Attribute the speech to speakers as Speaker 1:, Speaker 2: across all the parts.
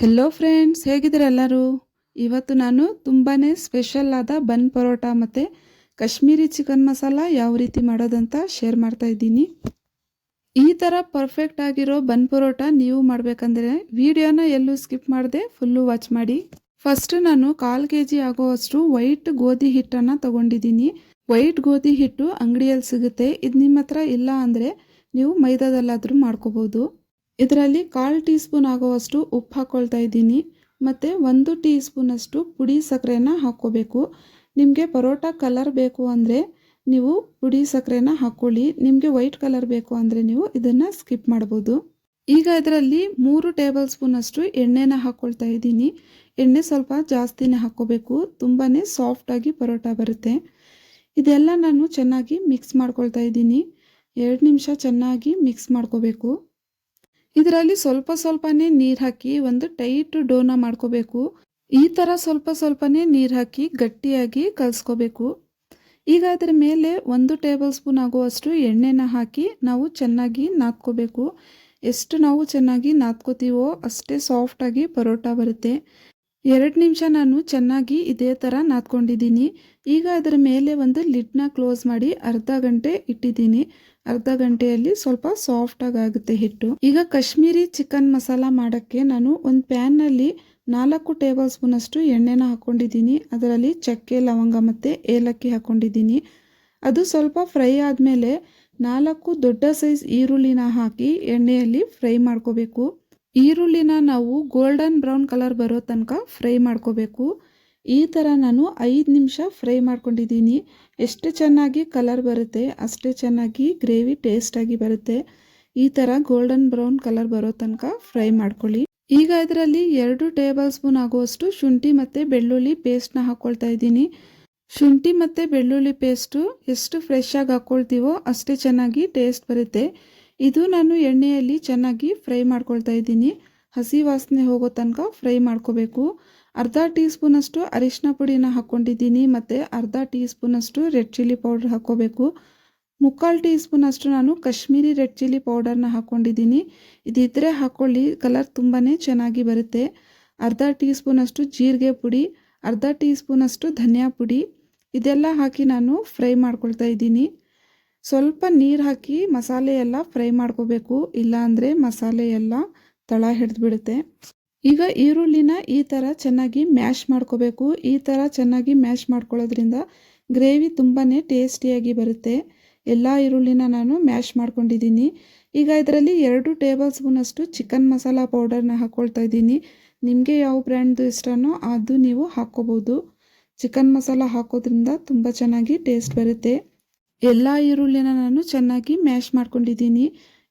Speaker 1: Hello friends ಹೇಗಿದ್ದೀರ ಎಲ್ಲರೂ? ಇವತ್ತು ನಾನು ತುಂಬಾ ಸ್ಪೆಷಲ್ ಆದ ಬನ್ ಪರೋಟ ಮತ್ತು ಕಾಶ್ಮೀರಿ ಚಿಕನ್ ಮಸಾಲ ಯಾವ ರೀತಿ ಮಾಡೋದಂತ ಶೇರ್ ಮಾಡ್ತಾ ಇದ್ದೀನಿ. ಈ ಥರ ಪರ್ಫೆಕ್ಟ್ ಆಗಿರೋ ಬನ್ ಪರೋಟ ನೀವು ಮಾಡಬೇಕಂದ್ರೆ ವಿಡಿಯೋನ ಎಲ್ಲೂ ಸ್ಕಿಪ್ ಮಾಡದೆ ಫುಲ್ಲು ವಾಚ್ ಮಾಡಿ. ಫಸ್ಟ್ ನಾನು ಕಾಲು ಕೆ ಜಿ ಆಗುವಷ್ಟು ವೈಟ್ ಗೋಧಿ ಹಿಟ್ಟನ್ನು ತಗೊಂಡಿದ್ದೀನಿ. ವೈಟ್ ಗೋಧಿ ಹಿಟ್ಟು ಅಂಗಡಿಯಲ್ಲಿ ಸಿಗುತ್ತೆ. ಇದು ನಿಮ್ಮ ಹತ್ರ ಇಲ್ಲ ಅಂದರೆ ನೀವು ಮೈದಾದಲ್ಲಾದರೂ ಮಾಡ್ಕೋಬೋದು. ಇದರಲ್ಲಿ ಕಾಲು ಟೀ ಸ್ಪೂನ್ ಆಗುವಷ್ಟು ಉಪ್ಪು ಹಾಕ್ಕೊಳ್ತಾ ಇದ್ದೀನಿ. ಮತ್ತು ಒಂದು ಟೀ ಸ್ಪೂನಷ್ಟು ಪುಡಿ ಸಕ್ಕರೆನ ಹಾಕ್ಕೋಬೇಕು. ನಿಮಗೆ ಪರೋಟ ಕಲರ್ ಬೇಕು ಅಂದರೆ ನೀವು ಪುಡಿ ಸಕ್ಕರೆನ ಹಾಕ್ಕೊಳ್ಳಿ. ನಿಮಗೆ ವೈಟ್ ಕಲರ್ ಬೇಕು ಅಂದರೆ ನೀವು ಇದನ್ನು ಸ್ಕಿಪ್ ಮಾಡ್ಬೋದು. ಈಗ ಇದರಲ್ಲಿ ಮೂರು ಟೇಬಲ್ ಸ್ಪೂನಷ್ಟು ಎಣ್ಣೆನ ಹಾಕ್ಕೊಳ್ತಾ ಇದ್ದೀನಿ. ಎಣ್ಣೆ ಸ್ವಲ್ಪ ಜಾಸ್ತಿನೇ ಹಾಕ್ಕೋಬೇಕು. ತುಂಬಾ ಸಾಫ್ಟಾಗಿ ಪರೋಟ ಬರುತ್ತೆ. ಇದೆಲ್ಲ ನಾನು ಚೆನ್ನಾಗಿ ಮಿಕ್ಸ್ ಮಾಡ್ಕೊಳ್ತಾ ಇದ್ದೀನಿ. ಎರಡು ನಿಮಿಷ ಚೆನ್ನಾಗಿ ಮಿಕ್ಸ್ ಮಾಡ್ಕೋಬೇಕು. ಇದರಲ್ಲಿ ಸ್ವಲ್ಪ ಸ್ವಲ್ಪನೇ ನೀರು ಹಾಕಿ ಒಂದು ಟೈಟ್ ಡೋನ ಮಾಡ್ಕೋಬೇಕು. ಈ ಥರ ಸ್ವಲ್ಪ ಸ್ವಲ್ಪನೇ ನೀರು ಹಾಕಿ ಗಟ್ಟಿಯಾಗಿ ಕಲಿಸ್ಕೋಬೇಕು. ಈಗ ಅದರ ಮೇಲೆ ಒಂದು ಟೇಬಲ್ ಸ್ಪೂನ್ ಆಗುವಷ್ಟು ಎಣ್ಣೆನ ಹಾಕಿ ನಾವು ಚೆನ್ನಾಗಿ ನಾದ್ಕೋಬೇಕು. ಎಷ್ಟು ನಾವು ಚೆನ್ನಾಗಿ ನಾದ್ಕೋತೀವೋ ಅಷ್ಟೇ ಸಾಫ್ಟಾಗಿ ಪರೋಟ ಬರುತ್ತೆ. ಎರಡು ನಿಮಿಷ ನಾನು ಚೆನ್ನಾಗಿ ಇದೇ ಥರ ನಾದ್ಕೊಂಡಿದ್ದೀನಿ. ಈಗ ಅದರ ಮೇಲೆ ಒಂದು ಲಿಡ್ನ ಕ್ಲೋಸ್ ಮಾಡಿ ಅರ್ಧ ಗಂಟೆ ಇಟ್ಟಿದ್ದೀನಿ. ಅರ್ಧ ಗಂಟೆಯಲ್ಲಿ ಸ್ವಲ್ಪ ಸಾಫ್ಟಾಗಿ ಆಗುತ್ತೆ ಹಿಟ್ಟು. ಈಗ ಕಾಶ್ಮೀರಿ ಚಿಕನ್ ಮಸಾಲ ಮಾಡೋಕ್ಕೆ ನಾನು ಒಂದು ಪ್ಯಾನ್ನಲ್ಲಿ ನಾಲ್ಕು ಟೇಬಲ್ ಸ್ಪೂನಷ್ಟು ಎಣ್ಣೆನ ಹಾಕ್ಕೊಂಡಿದ್ದೀನಿ ಅದರಲ್ಲಿ ಚಕ್ಕೆ, ಲವಂಗ ಮತ್ತು ಏಲಕ್ಕಿ ಹಾಕ್ಕೊಂಡಿದ್ದೀನಿ ಅದು ಸ್ವಲ್ಪ ಫ್ರೈ ಆದಮೇಲೆ ನಾಲ್ಕು ದೊಡ್ಡ ಸೈಜ್ ಈರುಳ್ಳಿನ ಹಾಕಿ ಎಣ್ಣೆಯಲ್ಲಿ ಫ್ರೈ ಮಾಡ್ಕೋಬೇಕು. ಈರುಳ್ಳಿನ ನಾವು ಗೋಲ್ಡನ್ ಬ್ರೌನ್ ಕಲರ್ ಬರೋ ತನಕ ಫ್ರೈ ಮಾಡ್ಕೋಬೇಕು. ಈ ಥರ ನಾನು ಐದು ನಿಮಿಷ ಫ್ರೈ ಮಾಡ್ಕೊಂಡಿದ್ದೀನಿ. ಎಷ್ಟು ಚೆನ್ನಾಗಿ ಕಲರ್ ಬರುತ್ತೆ, ಅಷ್ಟೇ ಚೆನ್ನಾಗಿ ಗ್ರೇವಿ ಟೇಸ್ಟಾಗಿ ಬರುತ್ತೆ. ಈ ಥರ ಗೋಲ್ಡನ್ ಬ್ರೌನ್ ಕಲರ್ ಬರೋ ತನಕ ಫ್ರೈ ಮಾಡ್ಕೊಳ್ಳಿ. ಈಗ ಇದರಲ್ಲಿ ಎರಡು ಟೇಬಲ್ ಸ್ಪೂನ್ ಆಗುವಷ್ಟು ಶುಂಠಿ ಮತ್ತು ಬೆಳ್ಳುಳ್ಳಿ ಪೇಸ್ಟ್ನ ಹಾಕ್ಕೊಳ್ತಾ ಇದ್ದೀನಿ. ಶುಂಠಿ ಮತ್ತು ಬೆಳ್ಳುಳ್ಳಿ ಪೇಸ್ಟು ಎಷ್ಟು ಫ್ರೆಶ್ ಹಾಕ್ಕೊಳ್ತೀವೋ ಅಷ್ಟೇ ಚೆನ್ನಾಗಿ ಟೇಸ್ಟ್ ಬರುತ್ತೆ. ಇದು ನಾನು ಎಣ್ಣೆಯಲ್ಲಿ ಚೆನ್ನಾಗಿ ಫ್ರೈ ಮಾಡ್ಕೊಳ್ತಾ ಇದ್ದೀನಿ. ಹಸಿ ವಾಸನೆ ಹೋಗೋ ತನಕ ಫ್ರೈ ಮಾಡ್ಕೋಬೇಕು. ಅರ್ಧ ಟೀ ಸ್ಪೂನಷ್ಟು ಅರಿಶಿನ ಪುಡಿನ ಹಾಕ್ಕೊಂಡಿದ್ದೀನಿ, ಮತ್ತು ಅರ್ಧ ಟೀ ಸ್ಪೂನಷ್ಟು ರೆಡ್ ಚಿಲ್ಲಿ ಪೌಡ್ರ್ ಹಾಕ್ಕೋಬೇಕು. ಮುಕ್ಕಾಲು ಟೀ ಸ್ಪೂನಷ್ಟು ನಾನು ಕಾಶ್ಮೀರಿ ರೆಡ್ ಚಿಲ್ಲಿ ಪೌಡರ್ನ ಹಾಕ್ಕೊಂಡಿದ್ದೀನಿ. ಇದಿದ್ದರೆ ಹಾಕ್ಕೊಳ್ಳಿ ಕಲರ್ ತುಂಬಾ ಚೆನ್ನಾಗಿ ಬರುತ್ತೆ. ಅರ್ಧ ಟೀ ಸ್ಪೂನಷ್ಟು ಜೀರಿಗೆ ಪುಡಿ, ಅರ್ಧ ಟೀ ಸ್ಪೂನಷ್ಟು ಧನಿಯಾ ಪುಡಿ, ಇದೆಲ್ಲ ಹಾಕಿ ನಾನು ಫ್ರೈ ಮಾಡ್ಕೊಳ್ತಾ ಇದ್ದೀನಿ. ಸ್ವಲ್ಪ ನೀರು ಹಾಕಿ ಮಸಾಲೆ ಎಲ್ಲ ಫ್ರೈ ಮಾಡ್ಕೋಬೇಕು, ಇಲ್ಲಾಂದರೆ ಮಸಾಲೆ ಎಲ್ಲ ತಳ ಹಿಡಿದು ಬಿಡುತ್ತೆ ಈಗ ಈರುಳ್ಳಿನ ಈ ಥರ ಚೆನ್ನಾಗಿ ಮ್ಯಾಶ್ ಮಾಡ್ಕೋಬೇಕು. ಈ ಥರ ಚೆನ್ನಾಗಿ ಮ್ಯಾಶ್ ಮಾಡ್ಕೊಳ್ಳೋದ್ರಿಂದ ಗ್ರೇವಿ ತುಂಬಾ ಟೇಸ್ಟಿಯಾಗಿ ಬರುತ್ತೆ. ಎಲ್ಲ ಈರುಳ್ಳಿನ ನಾನು ಮ್ಯಾಶ್ ಮಾಡ್ಕೊಂಡಿದ್ದೀನಿ. ಈಗ ಇದರಲ್ಲಿ ಎರಡು ಟೇಬಲ್ ಸ್ಪೂನಷ್ಟು ಚಿಕನ್ ಮಸಾಲ ಪೌಡರ್ನ ಹಾಕ್ಕೊಳ್ತಾ ಇದ್ದೀನಿ. ನಿಮಗೆ ಯಾವ ಬ್ರ್ಯಾಂಡ್ದು ಇಷ್ಟನೋ ಅದು ನೀವು ಹಾಕ್ಕೋಬೋದು. ಚಿಕನ್ ಮಸಾಲ ಹಾಕೋದ್ರಿಂದ ತುಂಬ ಚೆನ್ನಾಗಿ ಟೇಸ್ಟ್ ಬರುತ್ತೆ. ಎಲ್ಲ ಈರುಳ್ಳಿನ ನಾನು ಚೆನ್ನಾಗಿ ಮ್ಯಾಶ್ ಮಾಡ್ಕೊಂಡಿದ್ದೀನಿ.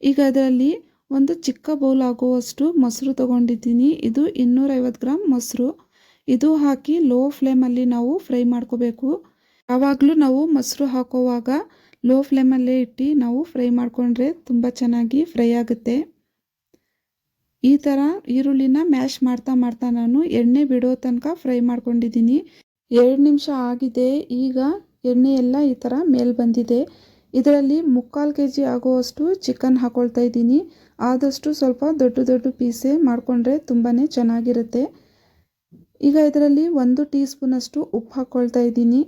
Speaker 1: ಈಗ ಅದರಲ್ಲಿ ಒಂದು ಚಿಕ್ಕ ಬೌಲ್ ಆಗುವಷ್ಟು ಮೊಸರು ತೊಗೊಂಡಿದ್ದೀನಿ. ಇದು ಇನ್ನೂರೈವತ್ತು ಗ್ರಾಮ್ ಮೊಸರು. ಇದು ಹಾಕಿ ಲೋ ಫ್ಲೇಮಲ್ಲಿ ನಾವು ಫ್ರೈ ಮಾಡ್ಕೋಬೇಕು. ಯಾವಾಗಲೂ ನಾವು ಮೊಸರು ಹಾಕೋವಾಗ ಲೋ ಫ್ಲೇಮಲ್ಲೇ ಇಟ್ಟು ನಾವು ಫ್ರೈ ಮಾಡಿಕೊಂಡ್ರೆ ತುಂಬ ಚೆನ್ನಾಗಿ ಫ್ರೈ ಆಗುತ್ತೆ. ಈ ಥರ ಈರುಳ್ಳಿನ ಮ್ಯಾಶ್ ಮಾಡ್ತಾ ಮಾಡ್ತಾ ನಾನು ಎಣ್ಣೆ ಬಿಡೋ ತನಕ ಫ್ರೈ ಮಾಡ್ಕೊಂಡಿದ್ದೀನಿ. ಎರಡು ನಿಮಿಷ ಆಗಿದೆ. ಈಗ ಎಣ್ಣೆ ಎಲ್ಲ ಈ ಥರ ಮೇಲೆ ಬಂದಿದೆ. ಇದರಲ್ಲಿ ಮುಕ್ಕಾಲು ಕೆ ಜಿ ಆಗುವಷ್ಟು ಚಿಕನ್ ಹಾಕ್ಕೊಳ್ತಾ ಇದ್ದೀನಿ. ಆದಷ್ಟು ಸ್ವಲ್ಪ ದೊಡ್ಡ ದೊಡ್ಡ ಪೀಸೇ ಮಾಡಿಕೊಂಡ್ರೆ ತುಂಬಾ ಚೆನ್ನಾಗಿರುತ್ತೆ. ಈಗ ಇದರಲ್ಲಿ ಒಂದು ಟೀ ಸ್ಪೂನಷ್ಟು ಉಪ್ಪು ಹಾಕ್ಕೊಳ್ತಾ ಇದ್ದೀನಿ.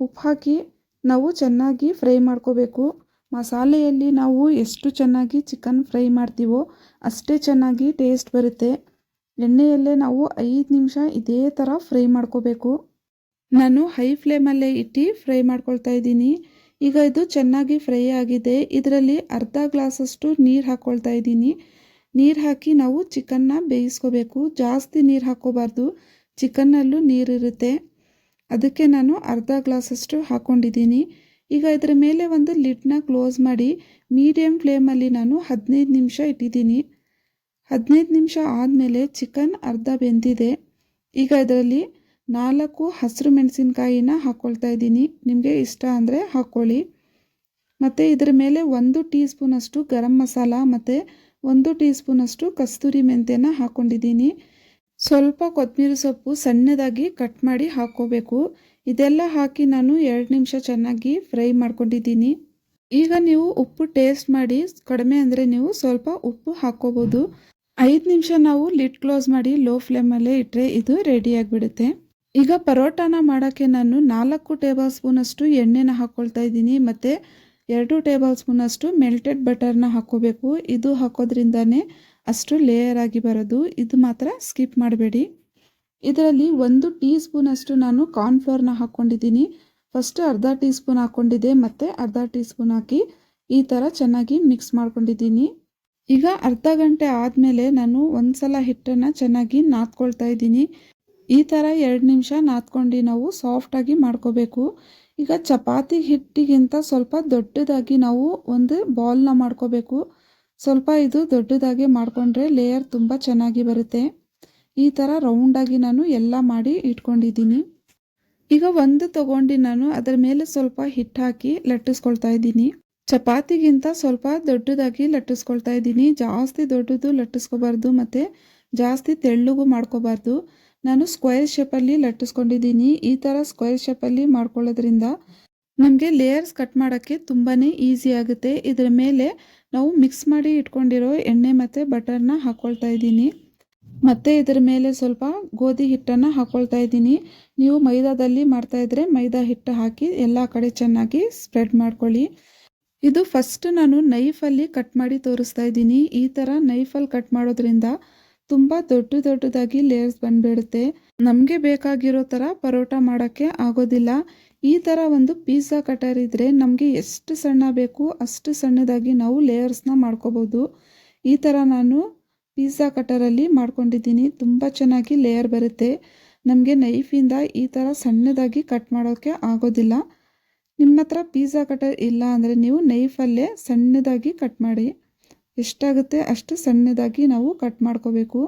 Speaker 1: ಉಪ್ಪು ಹಾಕಿ ನಾವು ಚೆನ್ನಾಗಿ ಫ್ರೈ ಮಾಡ್ಕೋಬೇಕು. ಮಸಾಲೆಯಲ್ಲಿ ನಾವು ಎಷ್ಟು ಚೆನ್ನಾಗಿ ಚಿಕನ್ ಫ್ರೈ ಮಾಡ್ತೀವೋ ಅಷ್ಟೇ ಚೆನ್ನಾಗಿ ಟೇಸ್ಟ್ ಬರುತ್ತೆ. ಎಣ್ಣೆಯಲ್ಲೇ ನಾವು ಐದು ನಿಮಿಷ ಇದೇ ಥರ ಫ್ರೈ ಮಾಡ್ಕೋಬೇಕು. ನಾನು ಹೈ ಫ್ಲೇಮಲ್ಲೇ ಇಟ್ಟು ಫ್ರೈ ಮಾಡ್ಕೊಳ್ತಾ ಇದ್ದೀನಿ. ಈಗ ಇದು ಚೆನ್ನಾಗಿ ಫ್ರೈ ಆಗಿದೆ. ಇದರಲ್ಲಿ ಅರ್ಧ ಗ್ಲಾಸಷ್ಟು ನೀರು ಹಾಕ್ಕೊಳ್ತಾ ಇದ್ದೀನಿ. ನೀರು ಹಾಕಿ ನಾವು ಚಿಕನ್ನ ಬೇಯಿಸ್ಕೋಬೇಕು. ಜಾಸ್ತಿ ನೀರು ಹಾಕ್ಕೋಬಾರ್ದು ಚಿಕನ್ನಲ್ಲೂ ನೀರಿರುತ್ತೆ ಅದಕ್ಕೆ ನಾನು ಅರ್ಧ ಗ್ಲಾಸಷ್ಟು ಹಾಕ್ಕೊಂಡಿದ್ದೀನಿ ಈಗ ಇದರ ಮೇಲೆ ಒಂದು ಲಿಡ್ನ ಕ್ಲೋಸ್ ಮಾಡಿ ಮೀಡಿಯಮ್ ಫ್ಲೇಮಲ್ಲಿ ನಾನು ಹದಿನೈದು ನಿಮಿಷ ಇಟ್ಟಿದ್ದೀನಿ. ಹದಿನೈದು ನಿಮಿಷ ಆದಮೇಲೆ ಚಿಕನ್ ಅರ್ಧ ಬೆಂದಿದೆ. ಈಗ ಇದರಲ್ಲಿ ನಾಲ್ಕು ಹಸಿರು ಮೆಣಸಿನ್ಕಾಯಿನ ಹಾಕ್ಕೊಳ್ತಾ ಇದ್ದೀನಿ. ನಿಮಗೆ ಇಷ್ಟ ಅಂದರೆ ಹಾಕ್ಕೊಳ್ಳಿ ಮತ್ತು ಇದರ ಮೇಲೆ ಒಂದು ಟೀ ಸ್ಪೂನಷ್ಟು ಗರಂ ಮಸಾಲ ಮತ್ತು ಒಂದು ಟೀ ಸ್ಪೂನಷ್ಟು ಕಸ್ತೂರಿ ಮೆಂತ್ಯನ ಹಾಕ್ಕೊಂಡಿದ್ದೀನಿ ಸ್ವಲ್ಪ ಕೊತ್ತಂಬರಿ ಸೊಪ್ಪು ಸಣ್ಣದಾಗಿ ಕಟ್ ಮಾಡಿ ಹಾಕ್ಕೋಬೇಕು. ಇದೆಲ್ಲ ಹಾಕಿ ನಾನು ಎರಡು ನಿಮಿಷ ಚೆನ್ನಾಗಿ ಫ್ರೈ ಮಾಡ್ಕೊಂಡಿದ್ದೀನಿ. ಈಗ ನೀವು ಉಪ್ಪು ಟೇಸ್ಟ್ ಮಾಡಿ, ಕಡಿಮೆ ಅಂದರೆ ನೀವು ಸ್ವಲ್ಪ ಉಪ್ಪು ಹಾಕ್ಕೋಬೋದು. ಐದು ನಿಮಿಷ ನಾವು ಲಿಡ್ ಕ್ಲೋಸ್ ಮಾಡಿ ಲೋ ಫ್ಲೇಮಲ್ಲೇ ಇಟ್ಟರೆ ಇದು ರೆಡಿ ಆಗಿಬಿಡುತ್ತೆ. ಈಗ ಪರೋಟಾನ ಮಾಡೋಕ್ಕೆ ನಾನು ನಾಲ್ಕು ಟೇಬಲ್ ಸ್ಪೂನಷ್ಟು ಎಣ್ಣೆನ ಹಾಕ್ಕೊಳ್ತಾ ಇದ್ದೀನಿ, ಮತ್ತು ಎರಡು ಟೇಬಲ್ ಸ್ಪೂನಷ್ಟು ಮೆಲ್ಟೆಡ್ ಬಟರ್ನ ಹಾಕ್ಕೋಬೇಕು. ಇದು ಹಾಕೋದ್ರಿಂದನೇ ಅಷ್ಟು ಲೇಯರ್ ಆಗಿ ಬರೋದು. ಇದು ಮಾತ್ರ ಸ್ಕಿಪ್ ಮಾಡಬೇಡಿ. ಇದರಲ್ಲಿ ಒಂದು ಟೀ ಸ್ಪೂನಷ್ಟು ನಾನು ಕಾರ್ನ್ಫ್ಲೋರ್ನ ಹಾಕ್ಕೊಂಡಿದ್ದೀನಿ. ಫಸ್ಟ್ ಅರ್ಧ ಟೀ ಸ್ಪೂನ್ ಹಾಕ್ಕೊಂಡಿದ್ದೆ, ಮತ್ತು ಅರ್ಧ ಟೀ ಸ್ಪೂನ್ ಹಾಕಿ ಈ ಥರ ಚೆನ್ನಾಗಿ ಮಿಕ್ಸ್ ಮಾಡ್ಕೊಂಡಿದ್ದೀನಿ. ಈಗ ಅರ್ಧ ಗಂಟೆ ಆದಮೇಲೆ ನಾನು ಒಂದು ಸಲ ಹಿಟ್ಟನ್ನು ಚೆನ್ನಾಗಿ ನಾದ್ಕೊಳ್ತಾ ಇದ್ದೀನಿ. ಈ ಥರ ಎರಡು ನಿಮಿಷ ನಾದ್ಕೊಂಡು ನಾವು ಸಾಫ್ಟಾಗಿ ಮಾಡ್ಕೋಬೇಕು. ಈಗ ಚಪಾತಿ ಹಿಟ್ಟಿಗಿಂತ ಸ್ವಲ್ಪ ದೊಡ್ಡದಾಗಿ ನಾವು ಒಂದು ಬಾಲ್ನ ಮಾಡ್ಕೋಬೇಕು. ಸ್ವಲ್ಪ ಇದು ದೊಡ್ಡದಾಗಿ ಮಾಡಿಕೊಂಡ್ರೆ ಲೇಯರ್ ತುಂಬ ಚೆನ್ನಾಗಿ ಬರುತ್ತೆ. ಈ ಥರ ರೌಂಡಾಗಿ ನಾನು ಎಲ್ಲ ಮಾಡಿ ಇಟ್ಕೊಂಡಿದ್ದೀನಿ. ಈಗ ಒಂದು ತಗೊಂಡು ನಾನು ಅದರ ಮೇಲೆ ಸ್ವಲ್ಪ ಹಿಟ್ಟು ಹಾಕಿ ಲಟ್ಟಿಸ್ಕೊಳ್ತಾ ಇದ್ದೀನಿ. ಚಪಾತಿಗಿಂತ ಸ್ವಲ್ಪ ದೊಡ್ಡದಾಗಿ ಲಟ್ಟಿಸ್ಕೊಳ್ತಾ ಇದ್ದೀನಿ. ಜಾಸ್ತಿ ದೊಡ್ಡದು ಲಟ್ಟಿಸ್ಕೋಬಾರ್ದು ಮತ್ತು ಜಾಸ್ತಿ ತೆಳ್ಳಗೂ ಮಾಡ್ಕೋಬಾರ್ದು. ನಾನು ಸ್ಕ್ವೇರ್ ಶೇಪಲ್ಲಿ ಲಟ್ಟಿಸ್ಕೊಂಡಿದ್ದೀನಿ. ಈ ಥರ ಸ್ಕ್ವೇರ್ ಶೇಪಲ್ಲಿ ಮಾಡ್ಕೊಳ್ಳೋದ್ರಿಂದ ನಮಗೆ ಲೇಯರ್ಸ್ ಕಟ್ ಮಾಡೋಕ್ಕೆ ತುಂಬಾ ಈಸಿ ಆಗುತ್ತೆ. ಇದರ ಮೇಲೆ ನಾವು ಮಿಕ್ಸ್ ಮಾಡಿ ಇಟ್ಕೊಂಡಿರೋ ಎಣ್ಣೆ ಮತ್ತು ಬಟರ್ನ ಹಾಕ್ಕೊಳ್ತಾ ಇದ್ದೀನಿ. ಮತ್ತು ಇದರ ಮೇಲೆ ಸ್ವಲ್ಪ ಗೋಧಿ ಹಿಟ್ಟನ್ನು ಹಾಕ್ಕೊಳ್ತಾ ಇದ್ದೀನಿ. ನೀವು ಮೈದಾದಲ್ಲಿ ಮಾಡ್ತಾಯಿದ್ರೆ ಮೈದಾ ಹಿಟ್ಟು ಹಾಕಿ ಎಲ್ಲ ಕಡೆ ಚೆನ್ನಾಗಿ ಸ್ಪ್ರೆಡ್ ಮಾಡ್ಕೊಳ್ಳಿ. ಇದು ಫಸ್ಟ್ ನಾನು ನೈಫಲ್ಲಿ ಕಟ್ ಮಾಡಿ ತೋರಿಸ್ತಾ ಇದ್ದೀನಿ. ಈ ಥರ ನೈಫಲ್ಲಿ ಕಟ್ ಮಾಡೋದ್ರಿಂದ ತುಂಬ ದೊಡ್ಡ ದೊಡ್ಡದಾಗಿ ಲೇಯರ್ಸ್ ಬಂದ್ಬಿಡುತ್ತೆ. ನಮಗೆ ಬೇಕಾಗಿರೋ ಥರ ಪರೋಟ ಮಾಡೋಕ್ಕೆ ಆಗೋದಿಲ್ಲ. ಈ ಥರ ಒಂದು ಪೀಸಾ ಕಟರ್ ಇದ್ದರೆ ನಮಗೆ ಎಷ್ಟು ಸಣ್ಣ ಬೇಕು ಅಷ್ಟು ಸಣ್ಣದಾಗಿ ನಾವು ಲೇಯರ್ಸ್ನ ಮಾಡ್ಕೋಬೋದು. ಈ ಥರ ನಾನು ಪೀಸಾ ಕಟರಲ್ಲಿ ಮಾಡ್ಕೊಂಡಿದ್ದೀನಿ. ತುಂಬ ಚೆನ್ನಾಗಿ ಲೇಯರ್ ಬರುತ್ತೆ. ನಮಗೆ ನೈಫಿಂದ ಈ ಥರ ಸಣ್ಣದಾಗಿ ಕಟ್ ಮಾಡೋಕ್ಕೆ ಆಗೋದಿಲ್ಲ. ನಿಮ್ಮ ಹತ್ರ ಪೀಸಾ ಕಟರ್ ಇಲ್ಲ ಅಂದರೆ ನೀವು ನೈಫಲ್ಲೇ ಸಣ್ಣದಾಗಿ ಕಟ್ ಮಾಡಿ. ಎಷ್ಟಾಗುತ್ತೆ? ಅಷ್ಟು ಸಣ್ಣದಾಗಿ ನಾವು ಕಟ್ ಮಾಡ್ಕೋಬೇಕು.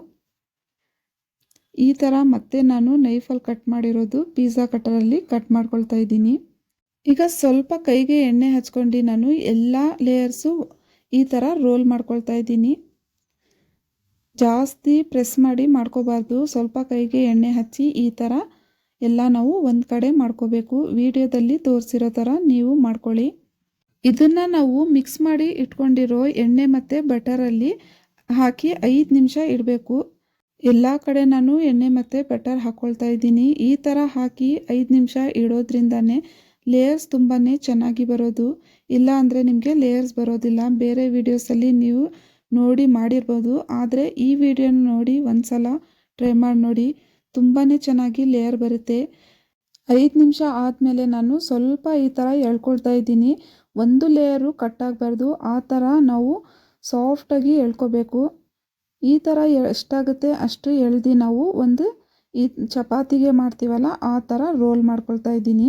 Speaker 1: ಈ ಥರ ಮತ್ತೆ ನಾನು ನೈಫಲ್ಲಿ ಕಟ್ ಮಾಡಿರೋದು ಪಿಜ್ಜಾ ಕಟರಲ್ಲಿ ಕಟ್ ಮಾಡ್ಕೊಳ್ತಾ ಇದ್ದೀನಿ. ಈಗ ಸ್ವಲ್ಪ ಕೈಗೆ ಎಣ್ಣೆ ಹಚ್ಕೊಂಡು ನಾನು ಎಲ್ಲ ಲೇಯರ್ಸು ಈ ಥರ ರೋಲ್ ಮಾಡ್ಕೊಳ್ತಾ ಇದ್ದೀನಿ. ಜಾಸ್ತಿ ಪ್ರೆಸ್ ಮಾಡಿ ಮಾಡ್ಕೋಬಾರ್ದು. ಸ್ವಲ್ಪ ಕೈಗೆ ಎಣ್ಣೆ ಹಚ್ಚಿ ಈ ಥರ ಎಲ್ಲ ನಾವು ಒಂದು ಕಡೆ ಮಾಡ್ಕೋಬೇಕು. ವಿಡಿಯೋದಲ್ಲಿ ತೋರಿಸಿರೋ ಥರ ನೀವು ಮಾಡ್ಕೊಳ್ಳಿ. ಇದನ್ನು ನಾವು ಮಿಕ್ಸ್ ಮಾಡಿ ಇಟ್ಕೊಂಡಿರೋ ಎಣ್ಣೆ ಮತ್ತು ಬಟರಲ್ಲಿ ಹಾಕಿ ಐದು ನಿಮಿಷ ಇಡಬೇಕು. ಎಲ್ಲ ಕಡೆ ನಾನು ಎಣ್ಣೆ ಮತ್ತು ಬಟರ್ ಹಾಕ್ಕೊಳ್ತಾ ಇದ್ದೀನಿ. ಈ ಥರ ಹಾಕಿ ಐದು ನಿಮಿಷ ಇಡೋದ್ರಿಂದನೇ ಲೇಯರ್ಸ್ ತುಂಬಾ ಚೆನ್ನಾಗಿ ಬರೋದು. ಇಲ್ಲ ಅಂದರೆ ನಿಮಗೆ ಲೇಯರ್ಸ್ ಬರೋದಿಲ್ಲ. ಬೇರೆ ವೀಡಿಯೋಸಲ್ಲಿ ನೀವು ನೋಡಿ ಮಾಡಿರ್ಬೋದು. ಆದರೆ ಈ ವಿಡಿಯೋನ ನೋಡಿ ಒಂದು ಸಲ ಟ್ರೈ ಮಾಡಿ ನೋಡಿ. ತುಂಬಾ ಚೆನ್ನಾಗಿ ಲೇಯರ್ ಬರುತ್ತೆ. ಐದು ನಿಮಿಷ ಆದಮೇಲೆ ನಾನು ಸ್ವಲ್ಪ ಈ ಥರ ಎಳ್ಕೊಳ್ತಾ ಇದ್ದೀನಿ. ಒಂದು ಲೇಯರು ಕಟ್ ಆಗಬಾರ್ದು ಆ ಥರ ನಾವು ಸಾಫ್ಟಾಗಿ ಎಳ್ಕೋಬೇಕು. ಈ ಥರ ಎಷ್ಟಾಗುತ್ತೆ ಅಷ್ಟು ಎಳ್ದು ನಾವು ಒಂದು ಈ ಚಪಾತಿಗೆ ಮಾಡ್ತೀವಲ್ಲ, ಆ ಥರ ರೋಲ್ ಮಾಡ್ಕೊಳ್ತಾ ಇದ್ದೀನಿ.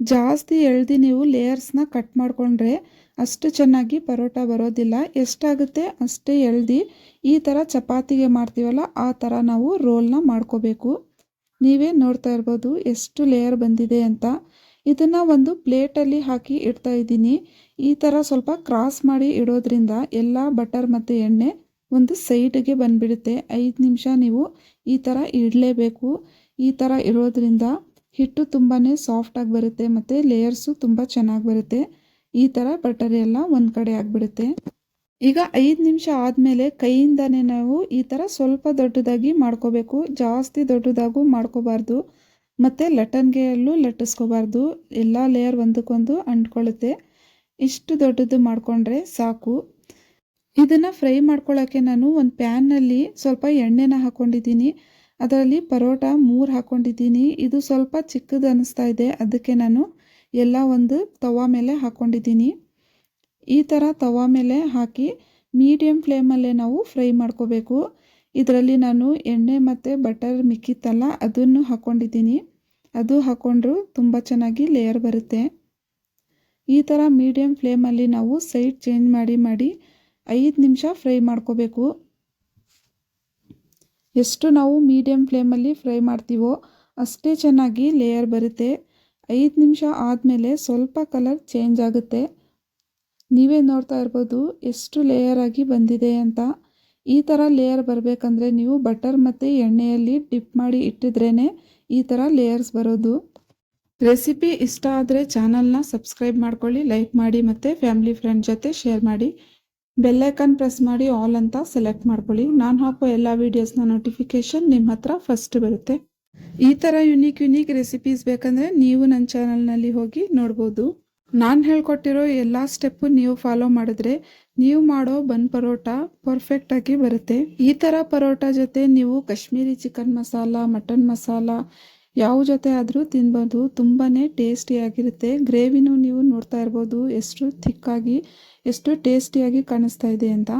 Speaker 1: ಜಾಸ್ತಿ ಎಳ್ದು ನೀವು ಲೇಯರ್ಸ್ನ ಕಟ್ ಮಾಡಿಕೊಂಡ್ರೆ ಅಷ್ಟು ಚೆನ್ನಾಗಿ ಪರೋಟ ಬರೋದಿಲ್ಲ. ಎಷ್ಟಾಗುತ್ತೆ ಅಷ್ಟೇ ಎಳ್ದು. ಈ ಥರ ಚಪಾತಿಗೆ ಮಾಡ್ತೀವಲ್ಲ, ಆ ಥರ ನಾವು ರೋಲ್ನ ಮಾಡ್ಕೋಬೇಕು. ನೀವೇ ನೋಡ್ತಾ ಇರ್ಬೋದು ಎಷ್ಟು ಲೇಯರ್ ಬಂದಿದೆ ಅಂತ. ಇದನ್ನು ಒಂದು ಪ್ಲೇಟಲ್ಲಿ ಹಾಕಿ ಇಡ್ತಾ ಇದ್ದೀನಿ. ಈ ಥರ ಸ್ವಲ್ಪ ಕ್ರಾಸ್ ಮಾಡಿ ಇಡೋದ್ರಿಂದ ಎಲ್ಲ ಬಟರ್ ಮತ್ತು ಎಣ್ಣೆ ಒಂದು ಸೈಡ್ಗೆ ಬಂದುಬಿಡುತ್ತೆ. ಐದು ನಿಮಿಷ ನೀವು ಈ ಥರ ಇಡಲೇಬೇಕು. ಈ ಥರ ಇರೋದ್ರಿಂದ ಹಿಟ್ಟು ತುಂಬಾ ಸಾಫ್ಟಾಗಿ ಬರುತ್ತೆ ಮತ್ತು ಲೇಯರ್ಸು ತುಂಬ ಚೆನ್ನಾಗಿ ಬರುತ್ತೆ. ಈ ಥರ ಬಟರ್ ಎಲ್ಲ ಒಂದು ಕಡೆ ಆಗಿಬಿಡುತ್ತೆ. ಈಗ ಐದು ನಿಮಿಷ ಆದಮೇಲೆ ಕೈಯಿಂದನೇ ನಾವು ಈ ಥರ ಸ್ವಲ್ಪ ದೊಡ್ಡದಾಗಿ ಮಾಡ್ಕೋಬೇಕು. ಜಾಸ್ತಿ ದೊಡ್ಡದಾಗೂ ಮಾಡ್ಕೋಬಾರ್ದು. ಮತ್ತು ಲಟನ್ಗೆಯಲ್ಲೂ ಲಟ್ಟಿಸ್ಕೋಬಾರ್ದು. ಎಲ್ಲ ಲೇಯರ್ ಒಂದಕ್ಕೊಂದು ಅಂಟ್ಕೊಳ್ಳುತ್ತೆ ಇಷ್ಟು ದೊಡ್ಡದು ಮಾಡಿಕೊಂಡ್ರೆ ಸಾಕು. ಇದನ್ನು ಫ್ರೈ ಮಾಡ್ಕೊಳ್ಳೋಕ್ಕೆ ನಾನು ಒಂದು ಪ್ಯಾನ್ನಲ್ಲಿ ಸ್ವಲ್ಪ ಎಣ್ಣೆನ ಹಾಕ್ಕೊಂಡಿದ್ದೀನಿ ಅದರಲ್ಲಿ ಪರೋಟ ಮೂರು ಹಾಕ್ಕೊಂಡಿದ್ದೀನಿ ಇದು ಸ್ವಲ್ಪ ಚಿಕ್ಕದು ಅನ್ನಿಸ್ತಾ ಇದೆ. ಅದಕ್ಕೆ ನಾನು ಎಲ್ಲ ಒಂದು ತವಾ ಮೇಲೆ ಹಾಕ್ಕೊಂಡಿದ್ದೀನಿ ಈ ಥರ ತವಾ ಮೇಲೆ ಹಾಕಿ ಮೀಡಿಯಮ್ ಫ್ಲೇಮಲ್ಲೇ ನಾವು ಫ್ರೈ ಮಾಡ್ಕೋಬೇಕು. ಇದರಲ್ಲಿ ನಾನು ಎಣ್ಣೆ ಮತ್ತು ಬಟರ್ ಮಿಕ್ಕಿತ್ತಲ್ಲ, ಅದನ್ನು ಹಾಕ್ಕೊಂಡಿದ್ದೀನಿ ಅದು ಹಾಕ್ಕೊಂಡ್ರು ತುಂಬ ಚೆನ್ನಾಗಿ ಲೇಯರ್ ಬರುತ್ತೆ. ಈ ಥರ ಮೀಡಿಯಮ್ ಫ್ಲೇಮಲ್ಲಿ ನಾವು ಸೈಡ್ ಚೇಂಜ್ ಮಾಡಿ ಮಾಡಿ ಐದು ನಿಮಿಷ ಫ್ರೈ ಮಾಡ್ಕೋಬೇಕು. ಎಷ್ಟು ನಾವು ಮೀಡಿಯಮ್ ಫ್ಲೇಮಲ್ಲಿ ಫ್ರೈ ಮಾಡ್ತೀವೋ ಅಷ್ಟೇ ಚೆನ್ನಾಗಿ ಲೇಯರ್ ಬರುತ್ತೆ. ಐದು ನಿಮಿಷ ಆದಮೇಲೆ ಸ್ವಲ್ಪ ಕಲರ್ ಚೇಂಜ್ ಆಗುತ್ತೆ. ನೀವೇ ನೋಡ್ತಾ ಇರ್ಬೋದು ಎಷ್ಟು ಲೇಯರ್ ಆಗಿ ಬಂದಿದೆ ಅಂತ. ಈ ಥರ ಲೇಯರ್ ಬರಬೇಕಂದ್ರೆ ನೀವು ಬಟರ್ ಮತ್ತು ಎಣ್ಣೆಯಲ್ಲಿ ಡಿಪ್ ಮಾಡಿ ಇಟ್ಟಿದ್ರೇ ಈ ಥರ ಲೇಯರ್ಸ್ ಬರೋದು. ರೆಸಿಪಿ ಇಷ್ಟ ಆದರೆ ಚಾನಲ್ನ ಸಬ್ಸ್ಕ್ರೈಬ್ ಮಾಡ್ಕೊಳ್ಳಿ ಲೈಕ್ ಮಾಡಿ ಮತ್ತು ಫ್ಯಾಮಿಲಿ ಫ್ರೆಂಡ್ ಜೊತೆ ಶೇರ್ ಮಾಡಿ. ಬೆಲ್ಲೈಕನ್ ಪ್ರೆಸ್ ಮಾಡಿ ಆಲ್ ಅಂತ ಸೆಲೆಕ್ಟ್ ಮಾಡ್ಕೊಳ್ಳಿ. ನಾನು ಹಾಕೋ ಎಲ್ಲ ವೀಡಿಯೋಸ್ನ ನೋಟಿಫಿಕೇಷನ್ ನಿಮ್ಮ ಹತ್ರ ಫಸ್ಟ್ ಬರುತ್ತೆ. ಈ ಥರ ಯುನೀಕ್ ಯುನೀಕ್ ರೆಸಿಪೀಸ್ ಬೇಕಂದರೆ ನೀವು ನನ್ನ ಚಾನಲ್ನಲ್ಲಿ ಹೋಗಿ ನೋಡ್ಬೋದು. ನಾನು ಹೇಳ್ಕೊಟ್ಟಿರೋ ಎಲ್ಲ ಸ್ಟೆಪ್ಪು ನೀವು ಫಾಲೋ ಮಾಡಿದ್ರೆ ನೀವು ಮಾಡೋ ಬನ್ ಪರೋಟ ಪರ್ಫೆಕ್ಟಾಗಿ ಬರುತ್ತೆ. ಈ ಥರ ಪರೋಟ ಜೊತೆ ನೀವು ಕಾಶ್ಮೀರಿ ಚಿಕನ್ ಮಸಾಲ ಮಟನ್ ಮಸಾಲ ಯಾವ ಜೊತೆ ಆದರೂ ತಿನ್ಬೋದು. ತುಂಬಾ ಟೇಸ್ಟಿಯಾಗಿರುತ್ತೆ ಗ್ರೇವಿನೂ ನೀವು ನೋಡ್ತಾ ಇರ್ಬೋದು ಎಷ್ಟು ಥಿಕ್ಕಾಗಿ ಎಷ್ಟು ಟೇಸ್ಟಿಯಾಗಿ ಕಾಣಿಸ್ತಾ ಇದೆ ಅಂತ.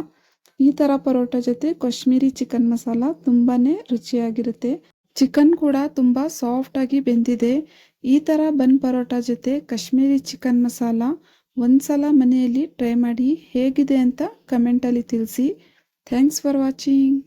Speaker 1: ಈ ಥರ ಪರೋಟ ಜೊತೆ ಕಾಶ್ಮೀರಿ ಚಿಕನ್ ಮಸಾಲ ತುಂಬಾ ರುಚಿಯಾಗಿರುತ್ತೆ. ಚಿಕನ್ ಕೂಡ ತುಂಬ ಸಾಫ್ಟಾಗಿ ಬೆಂದಿದೆ. ಈ ಥರ ಬನ್ ಪರೋಟ ಜೊತೆ ಕಾಶ್ಮೀರಿ ಚಿಕನ್ ಮಸಾಲ ಒಂದು ಸಲ ಮನೆಯಲ್ಲಿ ಟ್ರೈ ಮಾಡಿ ಹೇಗಿದೆ ಅಂತ ಕಮೆಂಟಲ್ಲಿ ತಿಳಿಸಿ. Thanks for watching